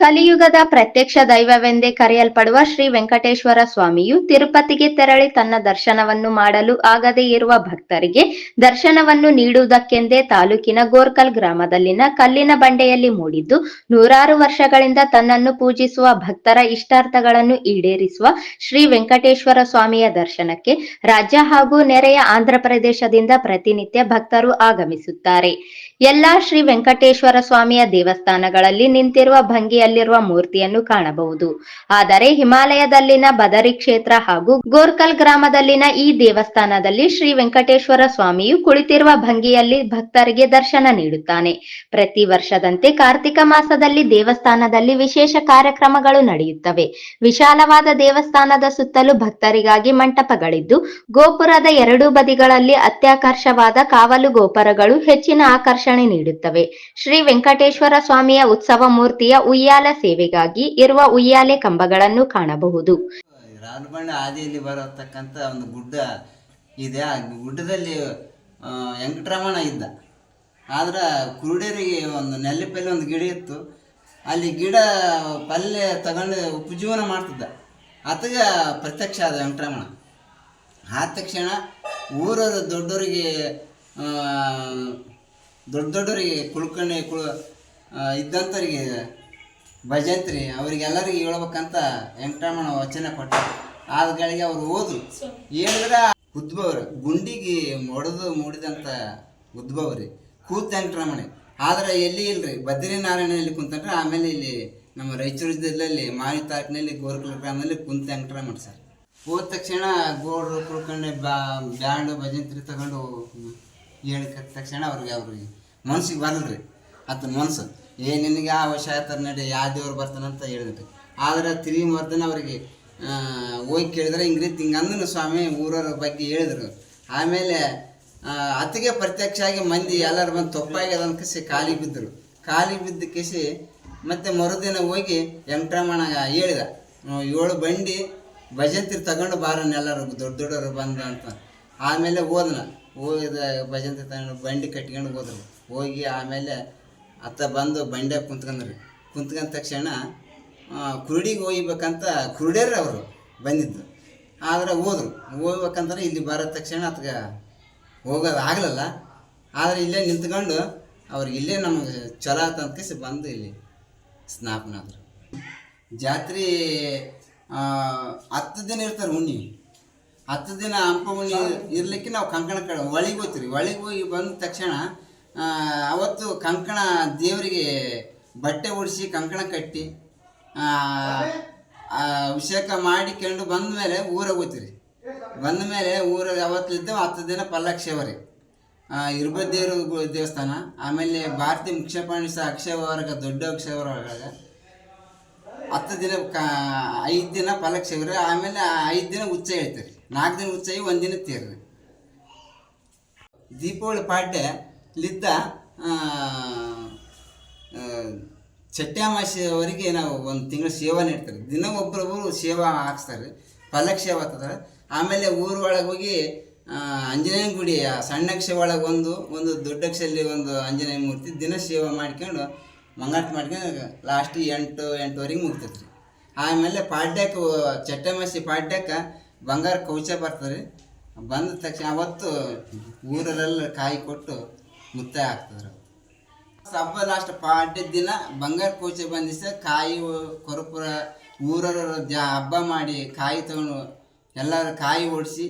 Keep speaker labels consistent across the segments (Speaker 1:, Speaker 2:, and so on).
Speaker 1: ಕಲಿಯುಗದ ಪ್ರತ್ಯಕ್ಷ ದೈವವೆಂದೇ ಕರೆಯಲ್ಪಡುವ ಶ್ರೀ ವೆಂಕಟೇಶ್ವರ ಸ್ವಾಮಿಯು ತಿರುಪತಿಗೆ ತೆರಳಿ ತನ್ನ ದರ್ಶನವನ್ನು ಮಾಡಲು ಆಗದೇ ಇರುವ ಭಕ್ತರಿಗೆ ದರ್ಶನವನ್ನು ನೀಡುವುದಕ್ಕೆಂದೇ ತಾಲೂಕಿನ ಗೋರ್ಕಲ್ ಗ್ರಾಮದಲ್ಲಿನ ಕಲ್ಲಿನ ಬಂಡೆಯಲ್ಲಿ ಮೂಡಿದ್ದು, ನೂರಾರು ವರ್ಷಗಳಿಂದ ತನ್ನನ್ನು ಪೂಜಿಸುವ ಭಕ್ತರ ಇಷ್ಟಾರ್ಥಗಳನ್ನು ಈಡೇರಿಸುವ ಶ್ರೀ ವೆಂಕಟೇಶ್ವರ ಸ್ವಾಮಿಯ ದರ್ಶನಕ್ಕೆ ರಾಜ್ಯ ಹಾಗೂ ನೆರೆಯ ಆಂಧ್ರ ಪ್ರದೇಶದಿಂದ ಪ್ರತಿನಿತ್ಯ ಭಕ್ತರು ಆಗಮಿಸುತ್ತಾರೆ. ಎಲ್ಲಾ ಶ್ರೀ ವೆಂಕಟೇಶ್ವರ ಸ್ವಾಮಿಯ ದೇವಸ್ಥಾನಗಳಲ್ಲಿ ನಿಂತಿರುವ ಭಂಗಿಯಲ್ಲಿರುವ ಮೂರ್ತಿಯನ್ನು ಕಾಣಬಹುದು. ಆದರೆ ಹಿಮಾಲಯದಲ್ಲಿನ ಬದರಿ ಕ್ಷೇತ್ರ ಹಾಗೂ ಗೋರ್ಕಲ್ ಗ್ರಾಮದಲ್ಲಿನ ಈ ದೇವಸ್ಥಾನದಲ್ಲಿ ಶ್ರೀ ವೆಂಕಟೇಶ್ವರ ಸ್ವಾಮಿಯು ಕುಳಿತಿರುವ ಭಂಗಿಯಲ್ಲಿ ಭಕ್ತರಿಗೆ ದರ್ಶನ ನೀಡುತ್ತಾನೆ. ಪ್ರತಿ ವರ್ಷದಂತೆ ಕಾರ್ತಿಕ ಮಾಸದಲ್ಲಿ ದೇವಸ್ಥಾನದಲ್ಲಿ ವಿಶೇಷ ಕಾರ್ಯಕ್ರಮಗಳು ನಡೆಯುತ್ತವೆ. ವಿಶಾಲವಾದ ದೇವಸ್ಥಾನದ ಸುತ್ತಲೂ ಭಕ್ತರಿಗಾಗಿ ಮಂಟಪಗಳಿದ್ದು, ಗೋಪುರದ ಎರಡೂ ಬದಿಗಳಲ್ಲಿ ಅತ್ಯಾಕರ್ಷವಾದ ಕಾವಲು ಗೋಪುರಗಳು ಹೆಚ್ಚಿನ ಆಕರ್ಷಣೆ ನೀಡುತ್ತವೆ. ಶ್ರೀ ವೆಂಕಟೇಶ್ವರ ಸ್ವಾಮಿಯ ಉತ್ಸವ ಮೂರ್ತಿಯ ಉಯ್ಯಾಲ ಸೇವೆಗಾಗಿ ಇರುವ ಉಯ್ಯಾಲೆ ಕಂಬಗಳನ್ನು ಕಾಣಬಹುದು.
Speaker 2: ರಾಲ್ಬಣ್ಣ ಆದಿಯಲ್ಲಿ ಬರತಕ್ಕಂತ ಒಂದು ಗುಡ್ಡ ಇದೆ. ಆ ಗುಡ್ಡದಲ್ಲಿ ವೆಂಕಟರಮಣ ಇದ್ದ. ಆದ್ರೆ ಕುರುಡರಿಗೆ ಒಂದು ನೆಲ್ಲಿಪಲ್ಲಿ ಒಂದು ಗಿಡ ಇತ್ತು. ಅಲ್ಲಿ ಗಿಡ ಪಲ್ಯ ತಗೊಂಡು ಉಪಜೀವನ ಮಾಡ್ತಿದ್ದ. ಆತಗ ಪ್ರತ್ಯಕ್ಷ ಆದ ವೆಂಕಟರಮಣ. ಆದ ತಕ್ಷಣ ಊರವರು ದೊಡ್ಡವರಿಗೆ ದೊಡ್ಡ ದೊಡ್ಡವರಿಗೆ ಕುಳ್ಕೊಂಡು ಕುಳ ಇದ್ದಂಥವ್ರಿಗೆ ಭಜಂತ್ರಿ, ಅವರಿಗೆಲ್ಲರಿಗೆ ಹೇಳ್ಬೇಕಂತ ವೆಂಕಟರಮಣ ವಚನ ಕೊಟ್ಟ. ಆದ ಗಳಿಗೆ ಅವ್ರು ಓದು. ಹೇಳಿದ್ರ ಉದ್ಭವ್ರ, ಗುಂಡಿಗೆ ಮೊಡೆದು ಮೂಡಿದಂಥ ಉದ್ಭವ್ರಿ. ಕೂತ್ ವೆಂಕಟರಮಣ. ಆದ್ರೆ ಎಲ್ಲಿ ಇಲ್ರಿ ಬದ್ರಿನಾರಾಯಣಲ್ಲಿ ಕುಂತಂದ್ರೆ ಆಮೇಲೆ ಇಲ್ಲಿ ನಮ್ಮ ರಾಯಚೂರು ಜಿಲ್ಲೆಯಲ್ಲಿ ಮಾವಿ ತಾಲೂಕಿನಲ್ಲಿ ಗೋರ್ಕಲ್ ಗ್ರಾಮದಲ್ಲಿ ಕುಂತ ವೆಂಕಟರಮಣ ಸರ್. ಹೋದ ತಕ್ಷಣ ಗೋಡ್ರು ಕುಳ್ಕೊಂಡು ಬ್ಯಾ, ಬ್ಯಾಂಡು, ಭಜಂತ್ರಿ ತಗೊಂಡು ಹೇಳಿದ ತಕ್ಷಣ ಅವ್ರಿಗೆ ಅವ್ರಿಗೆ ಮನ್ಸಿಗೆ ಬರಲ್ರಿ. ಆತನ ಮನ್ಸು. ಏ, ನಿನಗೆ ಆ ವಶ ಆಯ್ತಾರ ನಡಿ ಯಾವ ದೇವ್ರು ಬರ್ತಾನಂತ ಹೇಳಿದ್ರು. ಆದ್ರೆ ತಿರುಗಿ ಮರ್ದನ ಅವ್ರಿಗೆ ಹೋಗಿ ಕೇಳಿದ್ರೆ ಹಿಂಗೆ ರೀತಿ ಹಿಂಗೆ ಅಂದನು ಸ್ವಾಮಿ ಊರವ್ರ ಬಗ್ಗೆ ಹೇಳಿದ್ರು. ಆಮೇಲೆ ಅತಿಗೆ ಪ್ರತ್ಯಕ್ಷ ಆಗಿ ಮಂದಿ ಎಲ್ಲರೂ ಬಂದು ತೊಪ್ಪಾಗ್ಯದ ಕಸಿ ಖಾಲಿ ಬಿದ್ದರು. ಖಾಲಿ ಬಿದ್ದ ಕಸಿ ಮತ್ತೆ ಮರುದಿನ ಹೋಗಿ ವೆಂಕಟರಮಣ ಹೇಳಿದ ಏಳು ಬಂಡಿ ಭಜಂತ್ರಿ ತಗೊಂಡು ಬಾರನ್ ಎಲ್ಲರೂ, ದೊಡ್ಡ ದೊಡ್ಡವರು ಬಂದ ಅಂತ. ಆಮೇಲೆ ಹೋದನ. ಹೋಗಿದ ಭಜಂತ್ರಿ ತಗೊಂಡು ಬಂಡಿ ಕಟ್ಕೊಂಡು ಹೋದ್ರು. ಹೋಗಿ ಆಮೇಲೆ ಅತ್ತ ಬಂದು ಬಂಡ್ಯಾಗ ಕುಂತ್ಕೊಂಡ್ರಿ ಕುಂತ್ಕಂದ ತಕ್ಷಣ ಕುರುಡಿಗೆ ಹೋಗ್ಬೇಕಂತ ಕುರುಡ್ಯಾರ ಅವರು ಬಂದಿದ್ದು ಆದರೆ ಹೋದ್ರು. ಹೋಗ್ಬೇಕಂದ್ರೆ ಇಲ್ಲಿ ಬರೋ ತಕ್ಷಣ ಅತ್ಗ ಹೋಗೋದು ಆಗಲಿಲ್ಲ. ಆದರೆ ಇಲ್ಲೇ ನಿಂತ್ಕೊಂಡು ಅವ್ರಿಗೆ ಇಲ್ಲೇ ನಮಗೆ ಚಲೋ ಆತಂತ ಬಂದು ಇಲ್ಲಿ ಸ್ನಾಪನಾದ್ರು ಜಾತ್ರೆ ಹತ್ತು ದಿನ ಇರ್ತಾರೆ ಉಣ್ಣಿ. ಹತ್ತು ದಿನ ಹಂಪ ಉಣ್ಣಿ ಇರ್ಲಿಕ್ಕೆ ನಾವು ಕಂಕಣ ಕಡೆ, ಒಳಗೆ ಹೋಗ್ತೀವಿ. ಒಳಗೆ ಹೋಗಿ ಬಂದ ತಕ್ಷಣ ಅವತ್ತು ಕಂಕಣ ದೇವರಿಗೆ ಬಟ್ಟೆ ಉಡಿಸಿ ಕಂಕಣ ಕಟ್ಟಿ ಅಭಿಷೇಕ ಮಾಡಿಕೊಂಡು ಬಂದ ಮೇಲೆ ಊರಾಗ ಹೋಗ್ತೀರಿ. ಬಂದ ಮೇಲೆ ಊರಾಗ ಅವತ್ತಿದ್ದ ಹತ್ತು ದಿನ ಪಲ್ಲಕ್ಷೇವರಿ. ಇರ್ಬದೇವರು ದೇವಸ್ಥಾನ, ಆಮೇಲೆ ಭಾರತೀಯ ಮುಖ್ಯಪಾಣಿಸ ಅಕ್ಷಯವರ್ಗ, ದೊಡ್ಡ ಅಕ್ಷಯವರ್ಗ ಹತ್ತು ದಿನ ಕ, ಐದು ದಿನ ಪಲ್ಲಕ್ಷೇವರಿ, ಆಮೇಲೆ ಐದು ದಿನ ಉಚ್ಚ ಹೇಳ್ತೀರಿ. ನಾಲ್ಕು ದಿನ ಉಚ್ಚ ಒಂದು ದಿನ ತೀರ್ರಿ. ದೀಪಾವಳಿ ಪಾಡ್ಯ ಲಿದ್ದ ಚಟ್ಯಾಮಾಸಿಯವರಿಗೆ ನಾವು ಒಂದು ತಿಂಗಳು ಸೇವಾ ನೀಡ್ತಾರೆ. ದಿನ ಒಬ್ಬರೊಬ್ಬರು ಸೇವಾ ಹಾಕ್ಸ್ತಾರೆ. ಪಲ್ಲಕ್ ಸೇವಾ ಹಾಕ್ತಾರೆ ಆಮೇಲೆ ಊರೊಳಗೆ ಹೋಗಿ ಆಂಜನೇಯ ಗುಡಿ ಸಣ್ಣಕ್ಷೆ ಒಳಗೆ ಒಂದು ಒಂದು ಒಂದು ಆಂಜನೇಯ ಮೂರ್ತಿ ದಿನ ಸೇವಾ ಮಾಡ್ಕೊಂಡು ಮಂಗಾಟ ಮಾಡ್ಕೊಂಡು ಲಾಸ್ಟ್ ಎಂಟು, ಎಂಟುವರೆಗೆ ಮುಗ್ತೈತೆ ರೀ ಆಮೇಲೆ ಪಾಡ್ಯಕ್ಕೆ ಚಟ್ಟಮಾಸಿ ಪಾಡ್ಯಕ್ಕೆ ಬಂಗಾರ ಕವಚ ಬರ್ತದೆ. ಬಂದ ತಕ್ಷಣ ಅವತ್ತು ಊರಲ್ಲೆಲ್ಲ ಕಾಯಿ ಕೊಟ್ಟು ಮುತ್ತಾಯ ಹಾಕ್ತದ್ರು. ಹಬ್ಬ ಲಾಸ್ಟ್ ಪಾಡ್ಯದ ದಿನ ಬಂಗಾರ ಪೂಜೆ ಬಂದಿಸ ಕಾಯಿ ಕೊರಪುರ ಊರವರು ಹಬ್ಬ ಮಾಡಿ ಕಾಯಿ ತಗೊಂಡು ಎಲ್ಲರೂ ಕಾಯಿ ಓಡಿಸಿ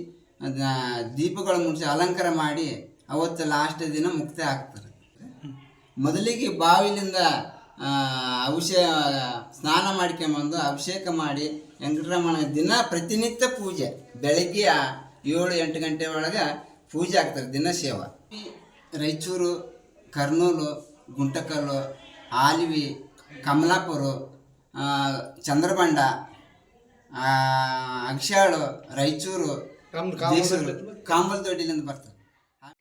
Speaker 2: ದೀಪಗಳು ಮುಡಿಸಿ ಅಲಂಕಾರ ಮಾಡಿ ಅವತ್ತು ಲಾಸ್ಟ್ ದಿನ ಮುಕ್ತಾಯ ಆಗ್ತಾರೆ ಮೊದಲಿಗೆ ಬಾವಿಲಿಂದ ಅಭಿಷೇ, ಸ್ನಾನ ಮಾಡ್ಕೊಂಬಂದು ಅಭಿಷೇಕ ಮಾಡಿ ವೆಂಕಟರಮಣ ದಿನ ಪ್ರತಿನಿತ್ಯ ಪೂಜೆ. ಬೆಳಗ್ಗೆ ಏಳು ಎಂಟು ಗಂಟೆ ಒಳಗೆ ಪೂಜೆ ಆಗ್ತಾರೆ ದಿನ ಸೇವಾ. ಈ ರಾಯಚೂರು ಕರ್ನೂಲು ಗುಂಟಕಲ್ಲು ಆಲ್ವಿ ಕಮಲಾಪುರ ಆ, ಚಂದ್ರಬಂಡ ಆ, ಅಕ್ಷಾಳು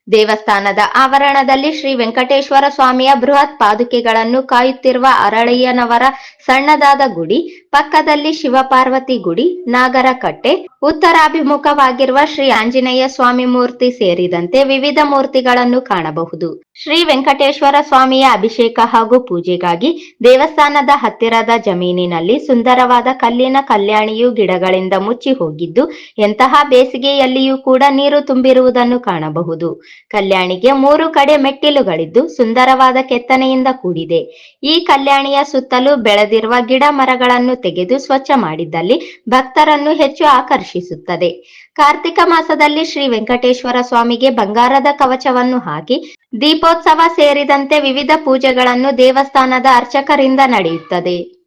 Speaker 1: ದೇವಸ್ಥಾನದ ಆವರಣದಲ್ಲಿ ಶ್ರೀ ವೆಂಕಟೇಶ್ವರ ಸ್ವಾಮಿಯ ಬೃಹತ್ ಪಾದುಕೆಗಳನ್ನು ಕಾಯುತ್ತಿರುವ ಅರಳಯ್ಯನವರ ಸಣ್ಣದಾದ ಗುಡಿ, ಪಕ್ಕದಲ್ಲಿ ಶಿವಪಾರ್ವತಿ ಗುಡಿ, ನಾಗರಕಟ್ಟೆ, ಉತ್ತರಾಭಿಮುಖವಾಗಿರುವ ಶ್ರೀ ಆಂಜನೇಯ ಸ್ವಾಮಿ ಮೂರ್ತಿ ಸೇರಿದಂತೆ ವಿವಿಧ ಮೂರ್ತಿಗಳನ್ನು ಕಾಣಬಹುದು. ಶ್ರೀ ವೆಂಕಟೇಶ್ವರ ಸ್ವಾಮಿಯ ಅಭಿಷೇಕ ಹಾಗೂ ಪೂಜೆಗಾಗಿ ದೇವಸ್ಥಾನದ ಹತ್ತಿರದ ಜಮೀನಿನಲ್ಲಿ ಸುಂದರವಾದ ಕಲ್ಲಿನ ಕಲ್ಯಾಣಿಯು ಗಿಡಗಳಿಂದ ಮುಚ್ಚಿ ಹೋಗಿದ್ದು, ಎಂತಹ ಬೇಸಿಗೆಯಲ್ಲಿಯೂ ಕೂಡ ನೀರು ತುಂಬಿರುವುದನ್ನು ಕಾಣಬಹುದು. ಕಲ್ಯಾಣಿಗೆ ಮೂರು ಕಡೆ ಮೆಟ್ಟಿಲುಗಳಿದ್ದು ಸುಂದರವಾದ ಕೆತ್ತನೆಯಿಂದ ಕೂಡಿದೆ. ಈ ಕಲ್ಯಾಣಿಯ ಸುತ್ತಲೂ ಬೆಳೆದಿರುವ ಗಿಡ ಮರಗಳನ್ನು ತೆಗೆದು ಸ್ವಚ್ಛ ಮಾಡಿದ್ದಲ್ಲಿ ಭಕ್ತರನ್ನು ಹೆಚ್ಚು ಆಕರ್ಷಿಸುತ್ತದೆ. ಕಾರ್ತಿಕ ಮಾಸದಲ್ಲಿ ಶ್ರೀ ವೆಂಕಟೇಶ್ವರ ಸ್ವಾಮಿಗೆ ಬಂಗಾರದ ಕವಚವನ್ನು ಹಾಕಿ, ದೀಪೋತ್ಸವ ಸೇರಿದಂತೆ ವಿವಿಧ ಪೂಜೆಗಳನ್ನು ದೇವಸ್ಥಾನದ ಅರ್ಚಕರಿಂದ ನಡೆಯುತ್ತದೆ.